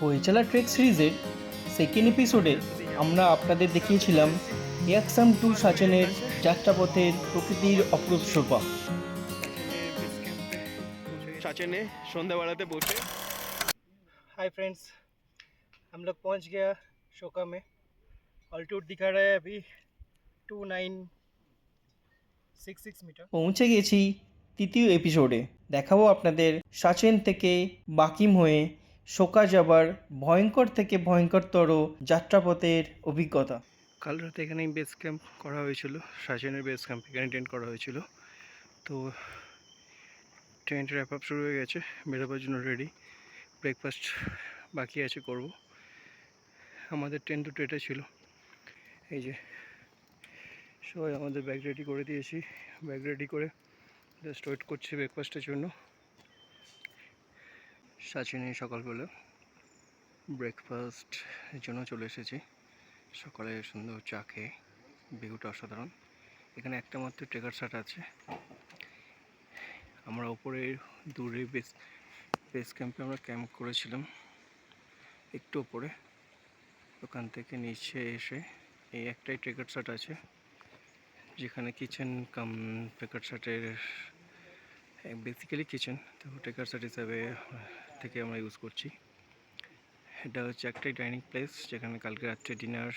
বইচালা trek সিরিজের second এপিসোডে আমরা আপনাদের দেখিয়েছিলাম ইয়াকসাম টু সাচেনের যাত্রাপথের প্রকৃতির অপরূপ শোভা साचने संध्यावाड़ा बसे हाय फ्रेंड्स हम लोग पहुंच गया शोका में ऑल्टीट्यूड दिखा रहा है अभी two nine six six metre পৌঁছে গেছি তৃতীয় এপিসোডে দেখাবো আপনাদের সাচেন থেকে বাকিম হয়ে শোকা যাবার ভয়ঙ্কর থেকে ভয়ঙ্করতর যাত্রাপথের অভিজ্ঞতা। কাল রাতে এখানেই বেস ক্যাম্প করা হয়েছিল সাচেনের বেস ক্যাম্প এখানে টেন্ট করা হয়েছিল। তো টেন্ট র্যাপ আপ শুরু হয়ে গেছে, বেরোবার জন্য রেডি ব্রেকফাস্ট বাকি আছে, করব। আমাদের টেন্ট দুটো এটা ছিল। এই যে, সবাই আমাদের ব্যাগ রেডি করে দিয়েছি। ব্যাগ রেডি করে জাস্ট ওয়েট করছি ব্রেকফাস্টের জন্য। সাচিনে সকালবেলা ব্রেকফাস্ট এর জন্য চলে এসেছি। সকালে সুন্দর চা খেয়ে ভিউটা অসাধারণ। এখানে একটা মাত্র ট্রেকার শার্ট আছে। আমরা ওপরে দূরে বেস বেস ক্যাম্পে আমরা ক্যাম্প করেছিলাম। একটু ওপরে। ওখান থেকে নিচে এসে এই একটাই ট্রেকার শার্ট আছে। যেখানে কিচেন কাম ট্রেকার শার্টের বেসিক্যালি কিচেন তো ট্রেকার শার্ট হিসাবে থেকে আমরা ইউজ করছি। এটা হচ্ছে একটাই ডাইনিং প্লেস যেখানে কালকে রাত্রে ডিনার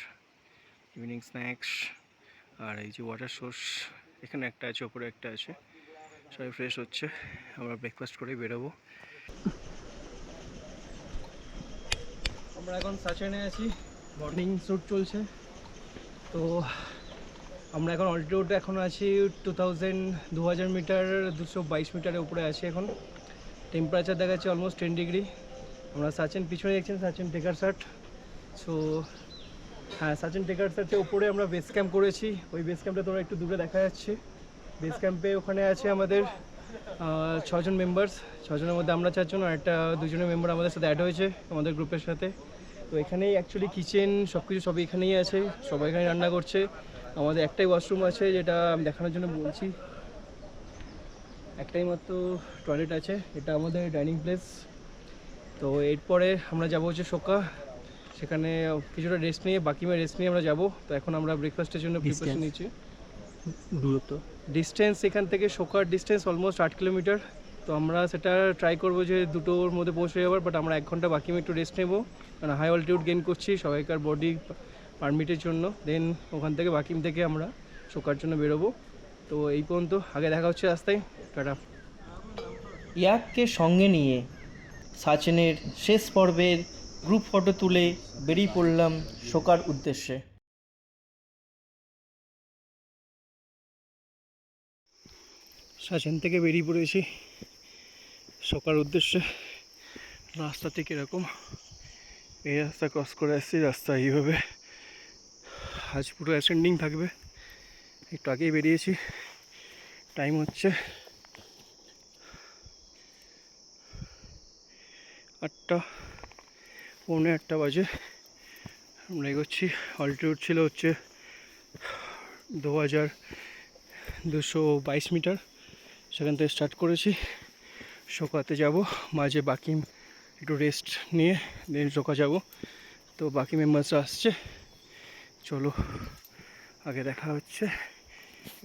ইভিনিং স্ন্যাক্স আর এই যে ওয়াটার সোর্স এখানে একটা আছে, ওপরে একটা আছে। সবাই ফ্রেশ হচ্ছে, আমরা ব্রেকফাস্ট করে বেরোবো। আমরা এখন সাচেনে আছি মর্নিং শ্যুট চলছে। তো আমরা এখন অল্টিটিউড এখন আছি টু থাউজেন্ড দু হাজার মিটার দুশো বাইশ মিটারের উপরে আছি এখন। টেম্পারেচার দেখাচ্ছে অলমোস্ট টেন ডিগ্রি আমরা সাচেন পিছনে দেখছেন সাচেন টেকার শার্ট সো হ্যাঁ সাচেন টেকার শার্টের উপরে আমরা বেস ক্যাম্প করেছি। ওই বেস ক্যাম্পটা তোমরা একটু দূরে দেখা যাচ্ছে। বেস ক্যাম্পে ওখানে আছে আমাদের ছজন মেম্বার্স ছজনের মধ্যে আমরা চারজন আর একটা দুজনের মেম্বার আমাদের সাথে অ্যাড হয়েছে আমাদের গ্রুপের সাথে। তো এখানেই অ্যাকচুয়ালি কিচেন সব কিছু সবই এখানেই আছে। সবাই এখানে রান্না করছে। আমাদের একটাই ওয়াশরুম আছে যেটা আমি দেখানোর জন্য বলছি। একটাই মাত্র টয়লেট আছে এটা আমাদের ডাইনিং প্লেস তো এরপরে আমরা যাব হচ্ছে শোকা সেখানে কিছুটা রেস্ট নিয়ে বাকি মেয়ে রেস্ট নিয়ে আমরা যাব। তো এখন আমরা ব্রেকফাস্টের জন্য প্রিপারেশন নিচ্ছি। দূরত্ব। ডিস্টেন্স এখান থেকে শোকার ডিস্টেন্স অলমোস্ট আট কিলোমিটার তো আমরা সেটা ট্রাই করব যে দুটোর মধ্যে পৌঁছে যাবার বাট আমরা এক ঘণ্টা বাকি একটু রেস্ট নেব। কারণ হাই অল্টিটিউড গেন করছি সবাইকার বডি পারমিটের জন্য। দেন ওখান থেকে বাকিম থেকে আমরা শোকার জন্য বেরোবো। তো এই পর্যন্ত আগে দেখা হচ্ছে রাস্তায়। টাটা। ইয়াককে সঙ্গে নিয়ে সাচেনের শেষ পর্বের গ্রুপ ফটো তুলে বেরিয়ে পড়লাম শোকার উদ্দেশ্যে। সাচেন থেকে বেরিয়ে পড়েছি শোকার উদ্দেশ্যে। রাস্তা ঠিক এরকম। এই রাস্তা ক্রস করে আসছি রাস্তা এইভাবে। আজ পুরো অ্যাসেন্ডিং থাকবে। একটু আগেই বেরিয়েছি। টাইম হচ্ছে আটটা, পৌনে আটটা বাজে। আমরা এগোচ্ছি। অল্টিটিউড ছিল হচ্ছে দু হাজার দুশো বাইশ মিটার। সেখান থেকে স্টার্ট করেছি। শোকাতে যাব। মাঝে বাকি একটু রেস্ট নিয়ে দেন শোকা যাব। তো বাকি মেম্বার্সরা আসছে। চলো, আগে দেখা হচ্ছে।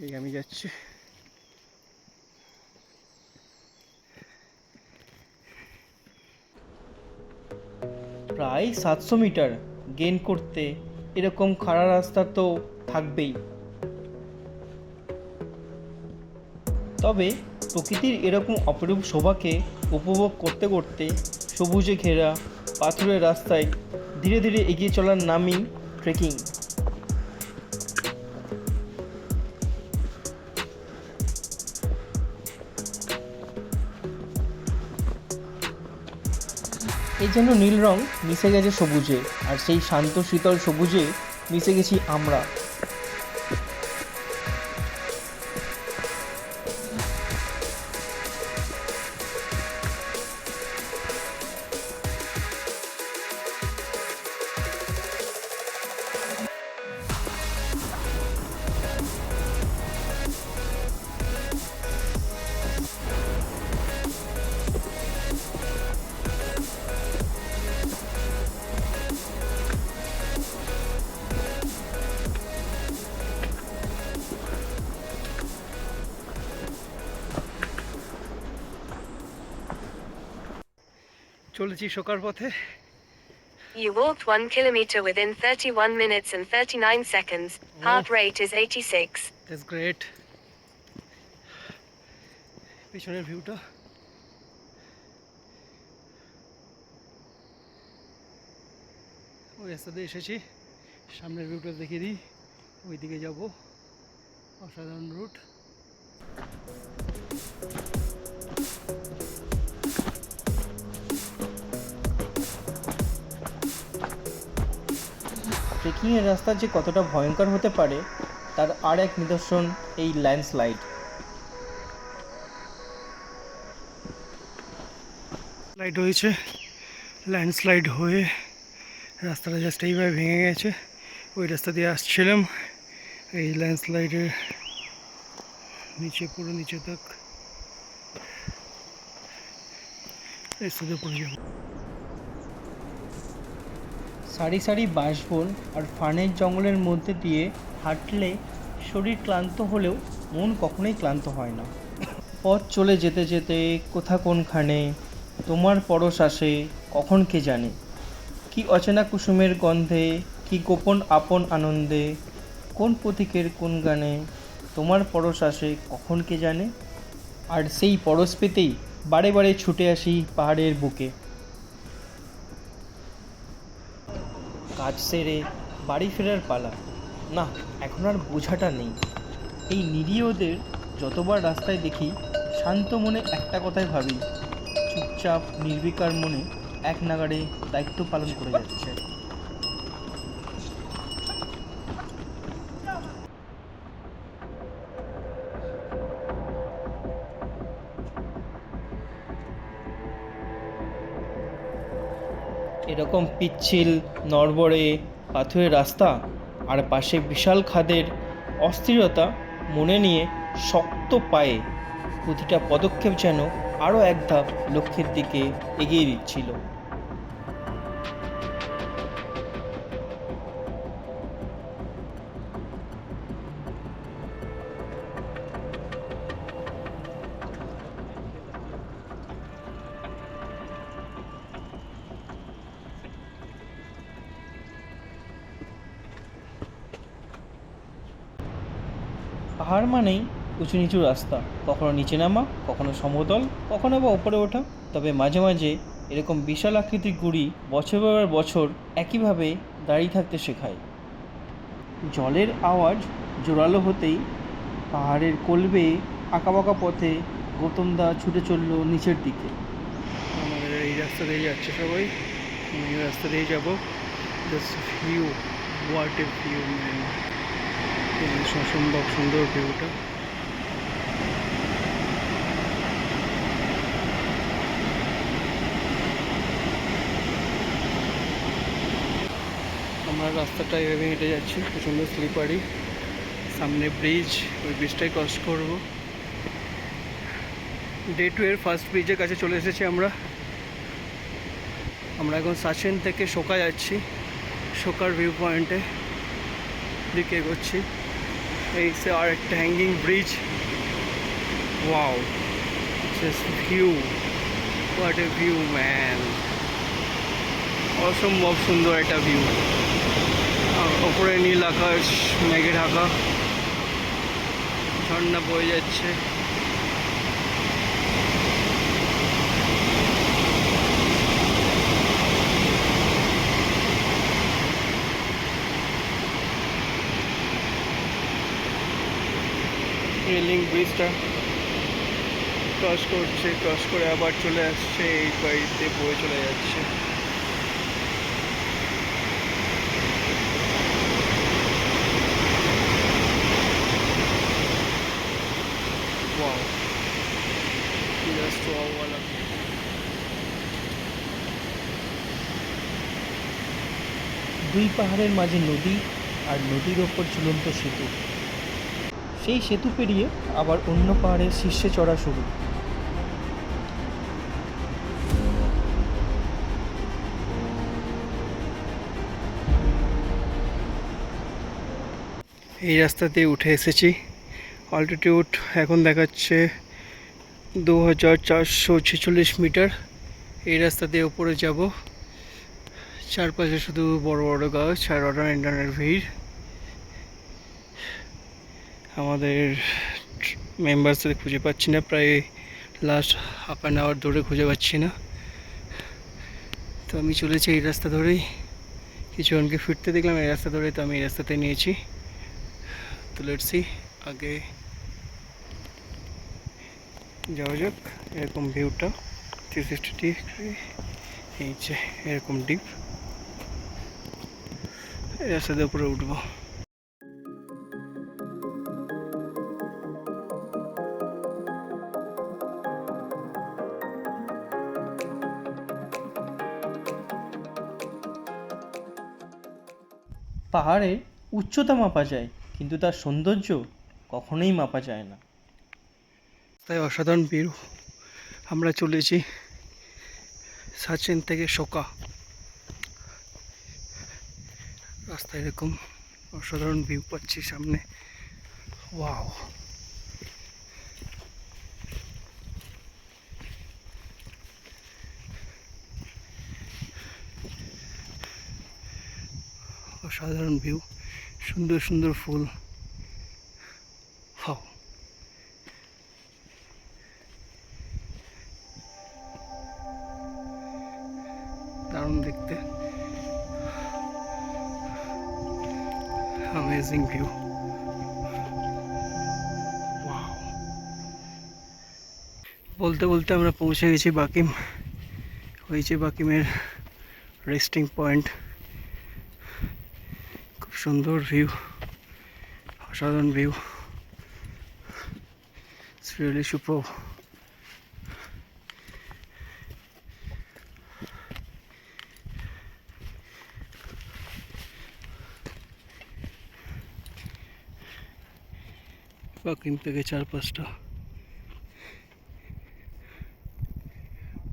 এই আমি যাচ্ছি। প্রায় সাতশো মিটার গেন করতে এরকম খাড়া রাস্তা তো থাকবেই। তবে প্রকৃতির এরকম অপরূপ শোভাকে উপভোগ করতে করতে সবুজে ঘেরা পাথরের রাস্তায় ধীরে ধীরে এগিয়ে চলার নামই ট্রেকিং এই যেন নীল রং মিশে গেছে সবুজে, আর সেই শান্ত, শীতল সবুজে মিশে গেছি আমরা। চলেছি শোকার পথে। You walked 1 kilometer within 31 minutes and 39 seconds. Heart rate is 86. That's great পিছনের ভিউটা ওই রাস্তাতে এসেছি। সামনের ভিউটা দেখিয়ে দিই। ওইদিকে যাব। অসাধারণ রুট ট্রেকিংয়ের রাস্তা যে কতটা ভয়ঙ্কর হতে পারে, তার আর এক নিদর্শন এই ল্যান্ডস্লাইড স্লাইড হয়েছে। ল্যান্ডস্লাইড হয়ে রাস্তাটা জাস্ট এইভাবে ভেঙে গেছে। ওই রাস্তা দিয়ে আসছিলাম। এই ল্যান্ডস্লাইডের নিচে, পুরো নিচে তক। রাস্তাতে পড়ে যাব সারি সারি বাঁশবন আর ফানের জঙ্গলের মধ্যে দিয়ে হাঁটলে শরীর ক্লান্ত হলেও মন কখনোই ক্লান্ত হয় না। পথ চলে যেতে যেতে কোথা কোনখানে, তোমার পরশ আসে, কখন কে জানে? কি অচেনা কুসুমের গন্ধে, কি গোপন আপন আনন্দে, কোন পথিকের কোন গানে, তোমার পরশ আসে, কখন কে জানে? আর সেই পরশ পেতেই বারে বারে ছুটে আসি পাহাড়ের বুকে। কাজ সেরে বাড়ি ফেরার পালা। না, এখন আর বোঝাটা নেই। এই নিরীহদের যতবার রাস্তায় দেখি, শান্ত মনে একটা কথাই ভাবি, চুপচাপ নির্বিকার মনে এক নাগাড়ে দায়িত্ব পালন করে যাচ্ছে। এরকম পিচ্ছিল, নড়বড়ে পাথরের রাস্তা আর পাশে বিশাল খাদের অস্থিরতা মনে নিয়ে শক্ত পায়ে প্রতিটা পদক্ষেপ যেন আরও এক ধাপ লক্ষ্যের দিকে এগিয়ে দিচ্ছিল। পাহাড় মানেই উঁচু নিচু রাস্তা। কখনো নিচে নামা, কখনো সমতল, কখনো বা ওপরে ওঠা। তবে মাঝে মাঝে এরকম বিশাল আকৃতির গুড়ি বছর পর বছর একইভাবে দাঁড়িয়ে থাকতে শেখায়। জলের আওয়াজ জোরালো হতেই পাহাড়ের কলবে আঁকাবাঁকা পথে গৌতম দা ছুটে চলল নিচের দিকে। আমাদের এই রাস্তা দিয়ে যাচ্ছে সবাই। রাস্তা দিয়ে যাব। Just view what a view অসম্ভব সুন্দর ভিউটা আমরা রাস্তাটা এভাবে হেঁটে যাচ্ছি প্রচণ্ড স্লিপারি সামনে ব্রিজ ওই ব্রিজটাই ক্রস করব। ডে টু এর ফার্স্ট ব্রিজের কাছে চলে এসেছি আমরা। আমরা এখন সাচেন থেকে শোকা যাচ্ছি শোকার ভিউ পয়েন্টে দিকে এগোচ্ছি। এই সে আর একটা hanging bridge wow just view what a view man অসম্ভব সুন্দর একটা ভিউ ওপরে নীল আকাশ, মেঘে ঢাকা। ঝর্ণা বয়ে যাচ্ছে। রেলিং ব্রিজটা ক্রস করছে ক্রস করে আবার চলে আসছে, এই বাড়িতে বয়ে চলে যাচ্ছে। দুই পাহাড়ের মাঝে নদী আর নদীর ওপর ঝুলন্ত সেতু। সেই সেতু পেরিয়ে আবার অন্য পাহাড়ের শীর্ষে চড়া শুরু। এই রাস্তা দিয়ে উঠে এসেছি। অল্টিটিউড এখন দেখাচ্ছে দু হাজার চারশো ছেচল্লিশ মিটার। এই রাস্তা দিয়ে উপরে যাব। চারপাশে শুধু বড় বড় গাছ আর অটোমেন্টনের ভিড়। আমাদের মেম্বার্সদের খুঁজে পাচ্ছি না, প্রায় লাস্ট হাফ অ্যান আওয়ার ধরে খুঁজে পাচ্ছি না। তো আমি চলেছি এই রাস্তা ধরেই। কিছুজনকে ফিরতে দেখলাম, এই রাস্তা ধরেই তো আমি এই রাস্তাতে নিয়েছি। তো লেটসি আগে যাওয়া যাক, এরকম ভিউটা থ্রি সিক্সটি ডিগ্রি এই যে এরকম ডিপ এই রাস্তাতে উপরে উঠবো। পাহাড়ে উচ্চতা মাপা যায়, কিন্তু তার সৌন্দর্য কখনোই মাপা যায় না। তাই অসাধারণ ভিউ। আমরা চলেছি সাচেন থেকে শোকা। রাস্তায় এরকম অসাধারণ ভিউ পাচ্ছি সামনে। ওয়াও। অসাধারণ ভিউ সুন্দর সুন্দর ফুল। ওয়াও দারুণ দেখতে। অ্যামেজিং ভিউ বলতে বলতে আমরা পৌঁছে গেছি বাকিম। হয়েছে বাকিমের রেস্টিং পয়েন্ট খুব সুন্দর ভিউ অসাধারণ ভিউ রিয়েলি সুপ্রভ। বাকিম থেকে চার পাঁচটা।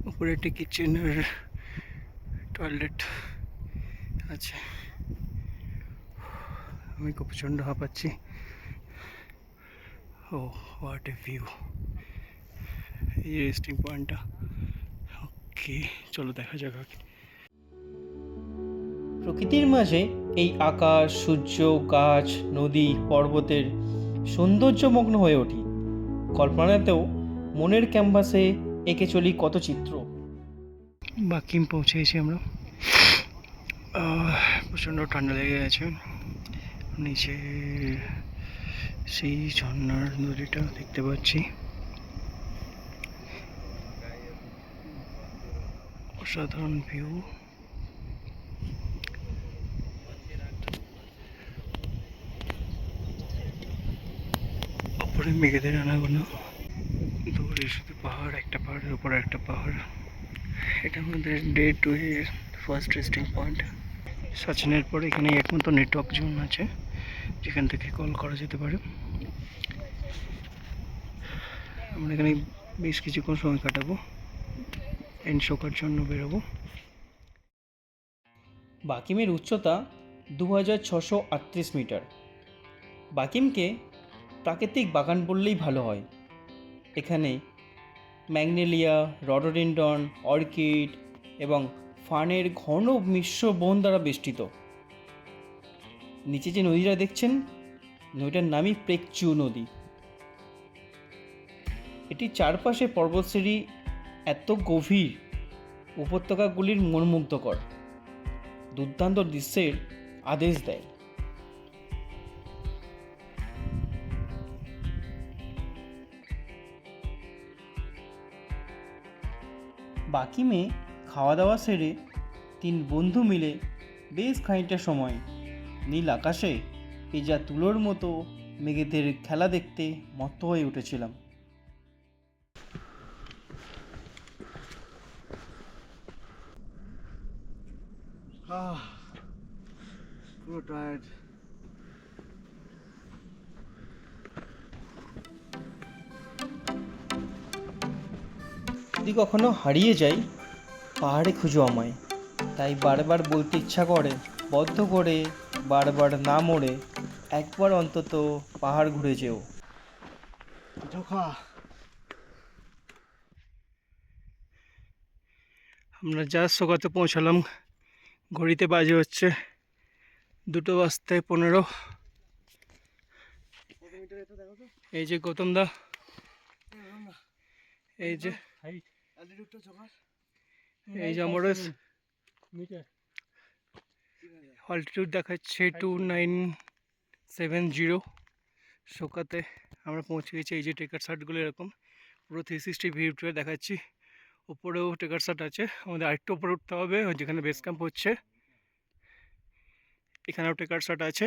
উপরে একটি কিচেনের টয়লেট আছে। আমি খুব প্রচণ্ড হাঁপাচ্ছি ও হোয়াট এ ভিউ এই রেস্টিং পয়েন্টটা ওকে চলো দেখা যাক আগে। প্রকৃতির মাঝে এই আকাশ সূর্য গাছ নদী পর্বতের সৌন্দর্যমগ্ন হয়ে ওঠি। কল্পনাতেও মনের ক্যানভাসে এঁকে চলি কত চিত্র। বাকিম পৌঁছেছি আমরা। প্রচণ্ড ঠান্ডা লেগে গেছে। নিচে সেই ঝর্ণার নদীটা দেখতে পাচ্ছি। অসাধারণ ভিউ ওপরে মেঘেদের আনাগুলো দূরে শুধু পাহাড়, একটা পাহাড়ের উপরে একটা পাহাড়। এটা আমাদের day two first resting point সচিনের পরে এখানে একমাত্র নেটওয়ার্ক জোন আছে। যেখান থেকে কল করা যেতে পারে। আমরা এখানে বেশ কিছুক্ষণ সময় কাটাবো এন্ড শোকার জন্য বেরোবো। বাকিমের উচ্চতা দু মিটার। বাকিমকে প্রাকৃতিক বাগান বললেই ভালো হয়। এখানে ম্যাগনেলিয়া রডোডেন্ডন অর্কিড এবং ফানের ঘন মিশ্র বন দ্বারা বেষ্টিত। নিচে যে নদীটা দেখছেন, নদীটার নামই প্রেকচু নদী। এটি চারপাশে পর্বতশ্রেণী এত গভীর, উপত্যকাগুলির মনমুগ্ধকর, দুর্দান্ত দৃশ্যের আদেশ দেয়। বাকি মেয়ে খাওয়া দাওয়া সেরে তিন বন্ধু মিলে বেশ খানিকটা সময় নীল আকাশে পেজা তুলোর মতো মেঘেদের খেলা দেখতে মত্ত হয়ে উঠেছিলাম। যদি কখনো হারিয়ে যাই পাহাড়ে খুঁজো আমায়। তাই বারবার বলতে ইচ্ছা করে বদ্ধ করে বারবার না মরে একবার অন্তত পাহাড় ঘুরে যেও। ধোকা আমরা যা সোকাতে পৌঁছালাম। ঘড়িতে বাজে হচ্ছে দুটো বাজতে পনেরো। এই যে গৌতম দা। এই যে এই যে আমার অল্টিটিউড দেখাচ্ছে টু নাইন সেভেন জিরো শোকাতে আমরা পৌঁছে গেছি। এই যে টেকার শার্টগুলো এরকম পুরো থ্রি সিক্সটি ভিউটা দেখাচ্ছি। উপরেও টেকার শার্ট আছে। আমাদের আরেকটু উপরে উঠতে হবে যেখানে বেস ক্যাম্প হচ্ছে। এখানেও টেকার শার্ট আছে।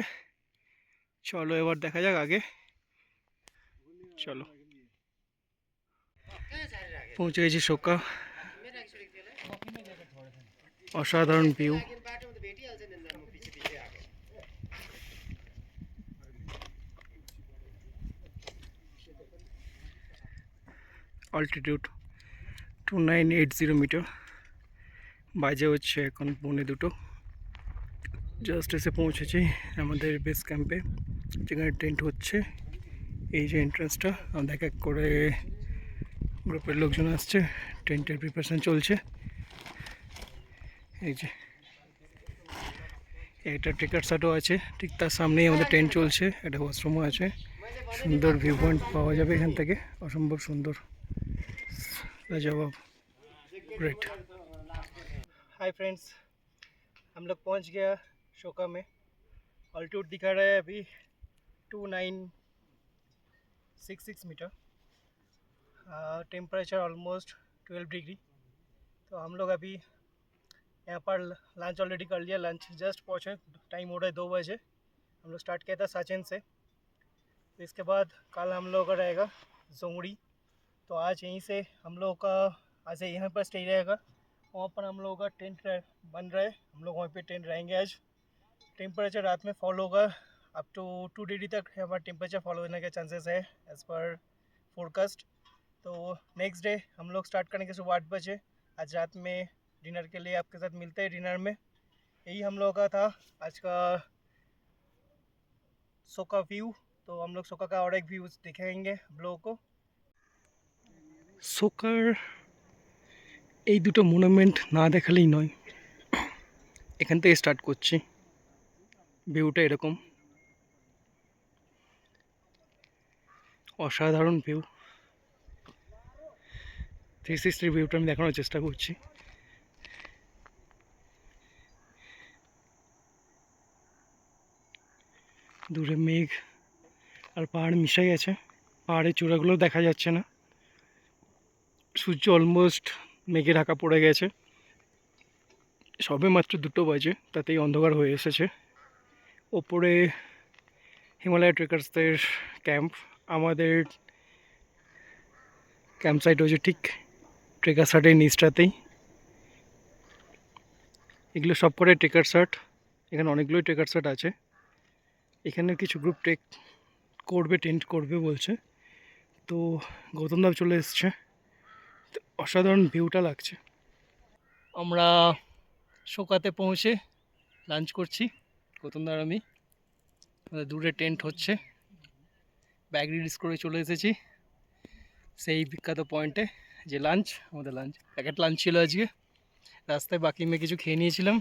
চলো এবার দেখা যাক আগে। চলো। পৌঁছে গেছি শোকা। অসাধারণ view altitude two nine eight zero metre বাজে হচ্ছে এখন পৌনে দুটো। জাস্ট এসে পৌঁছেছি আমাদের বেস ক্যাম্পে যেখানে টেন্ট হচ্ছে। এই যে এন্ট্রান্সটা আমাদের এক এক করে গ্রুপের লোকজন আসছে। টেন্টের প্রিপারেশন চলছে। এই যে। একটা টিকার শার্টও আছে। ঠিক তার সামনেই আমাদের টেন্ট চলছে। একটা ওয়াশরুমও আছে। সুন্দর ভিউ পয়েন্ট পাওয়া যাবে এখান থেকে। অসম্ভব সুন্দর। लाजवाब ग्रेट हाय फ्रेंड्स हम लोग पहुँच गया शोका में। ऑल्टीट्यूड दिखा रहा है अभी two nine six six metre. Temperature almost twelve degree तो हम लोग अभी यहाँ पर लंच ऑलरेडी कर लिया। लंच जस्ट पहुँचे टाइम हो रहा है दो बजे। हम लोग स्टार्ट किया था साचन से। तो इसके बाद कल हम लोग का रहेगा जोंगड़ी तो आज यहीं से हम लोग का, आज यहाँ पर स्टे रहेगा। वहाँ पर हम लोगों का टेंट बन रहा है। हम लोग वहाँ पे टेंट रहेंगे आज। टेम्परेचर रात में फॉल होगा। अप टू टू डिग्री तक हमारा टेम्परेचर फॉलो होने के चांसेस है एज़ पर फोरकास्ट तो नेक्स्ट डे हम लोग स्टार्ट करेंगे सुबह आठ बजे आज रात में डिनर के लिए आपके साथ मिलते हैं डिनर में। यही हम लोगों का था आज का सोका व्यू तो हम लोग सोका का और एक व्यू दिखाएँगे हम लोगों को। সোকার এই দুটো মনুমেন্ট না দেখালেই নয়। এখান থেকে স্টার্ট করছি। ভিউটা এরকম। অসাধারণ ভিউ থ্রি সিক্সটির ভিউটা আমি দেখানোর চেষ্টা করছি। দূরে মেঘ আর পাহাড় মিশে গেছে। পাহাড়ের চূড়াগুলো দেখা যাচ্ছে না। সূর্য অলমোস্ট মেঘে ঢাকা পড়ে গেছে। সবে মাত্র দুটো বাজে, তাতেই অন্ধকার হয়ে এসেছে। ওপরে হিমালয় ট্রেকার্সদের ক্যাম্প আমাদের ক্যাম্প সাইট হচ্ছে ঠিক ট্রেকার সাইটের নিচটাতেই। এগুলো সব করে ট্রেকার শার্ট এখানে অনেকগুলোই ট্রেকার শার্ট আছে। এখানে কিছু গ্রুপ টেক করবে টেন্ট করবে বলছে। তো গৌতমদাব চলে এসছে। অসাধারণ ভিউটা লাগছে। আমরা শোকাতে পৌঁছে লাঞ্চ করছি। গৌতমদার আমি। দূরে টেন্ট হচ্ছে। ব্যাগ রিলিজ করে চলে এসেছি। সেই বিখ্যাত পয়েন্টে যে লাঞ্চ আমাদের লাঞ্চ প্যাকেট লাঞ্চ ছিল আজকে। রাস্তায় বাকি মেয়ে কিছু খেয়ে নিয়েছিলাম।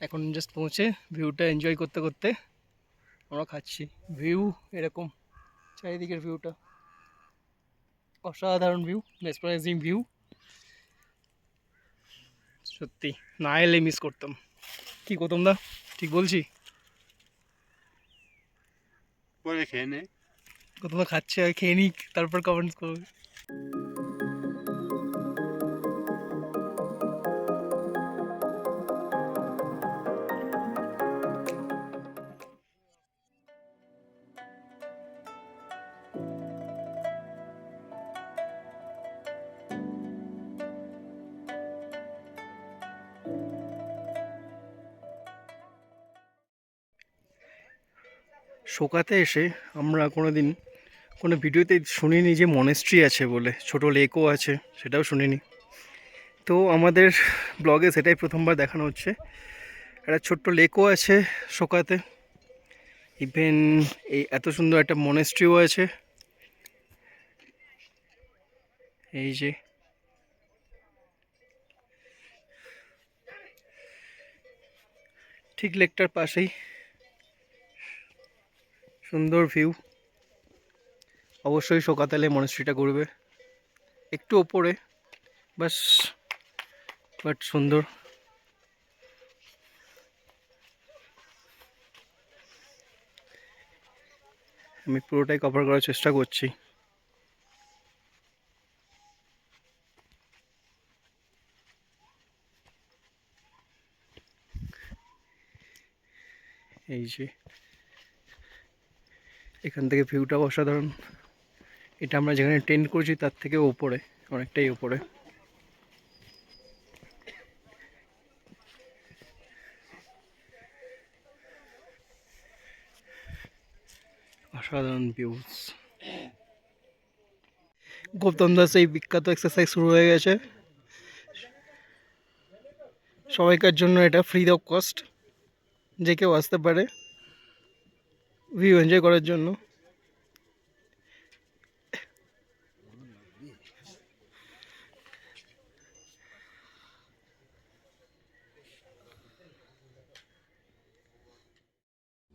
এখন জাস্ট পৌঁছে ভিউটা এনজয় করতে করতে আমরা খাচ্ছি। ভিউ এরকম, চারিদিকের ভিউটা অসাধারণ ভিউ মেসপ্রাইজিং ভিউ সত্যি না এলে মিস করতাম। কি করতাম দা ঠিক বলছি? পরে খেয়ে নে। কত খাচ্ছে আর খেয়ে নিক তারপর কমেন্টস করবে। শোকাতে এসে আমরা কোনো দিন কোনো ভিডিওতে শুনিনি যে মনেস্ট্রি আছে বলে, ছোট লেকও আছে, সেটাও শুনিনি। তো আমাদের ব্লগে সেটাই প্রথমবার দেখানো হচ্ছে। একটা ছোট্ট লেকও আছে শোকাতে। ইভেন এই এত সুন্দর একটা মনেস্ট্রিও আছে। এই যে। ঠিক লেকটার পাশেই। সুন্দর ভিউ অবশ্যই শোকাতালে মনস্ট্রিটা করবে একটু ওপরে বাস বাট সুন্দর। আমি পুরোটাই কভার করার চেষ্টা করছি। এই যে এখান থেকে ভিউটা অসাধারণ। এটা আমরা যেখানে টেন্ট করছি, তার থেকে ওপরে অনেকটাই উপরে। অসাধারণ ভিউজ গৌতম দাস, এই বিখ্যাত এক্সারসাইজ শুরু হয়ে গেছে। সবাইকার জন্য এটা ফ্রি অফ কস্ট যে কেউ আসতে পারে। ভিউ এনজয় করার জন্য।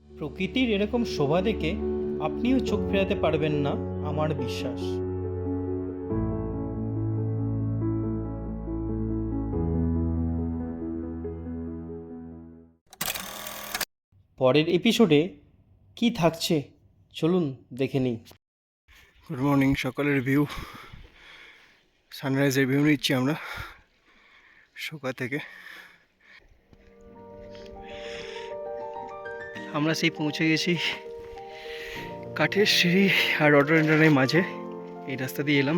প্রকৃতির এরকম শোভা দেখে আপনিও চোখ ফেরাতে পারবেন না, আমার বিশ্বাস। পরের এপিসোডে কি থাকছে? চলুন দেখে নিই। গুড মর্নিং সকালের ভিউ সানরাইজের ভিউ নিচ্ছি আমরা সকাল থেকে। আমরা সেই পৌঁছে গেছি কাঠের সিঁড়ি আর অটো রডরেন্ডনের মাঝে। এই রাস্তা দিয়ে এলাম।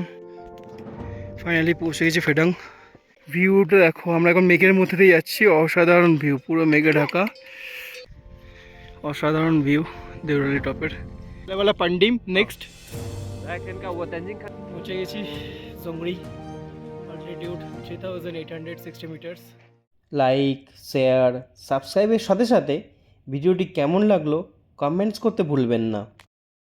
ফাইনালি পৌঁছে গেছি ফেডাং। ভিউটা দেখো, আমরা এখন মেঘের মধ্যে দিয়ে যাচ্ছি। অসাধারণ ভিউ পুরো মেঘে ঢাকা। অসাধারণ ভিউ দেউরালি টপের লেবেলা পান্ডিম নেক্সট পৌঁছে গেছি Dzongri altitude three thousand eight hundred sixty metres like share সাবস্ক্রাইবের সাথে সাথে ভিডিওটি কেমন লাগল কমেন্টস করতে ভুলবেন না।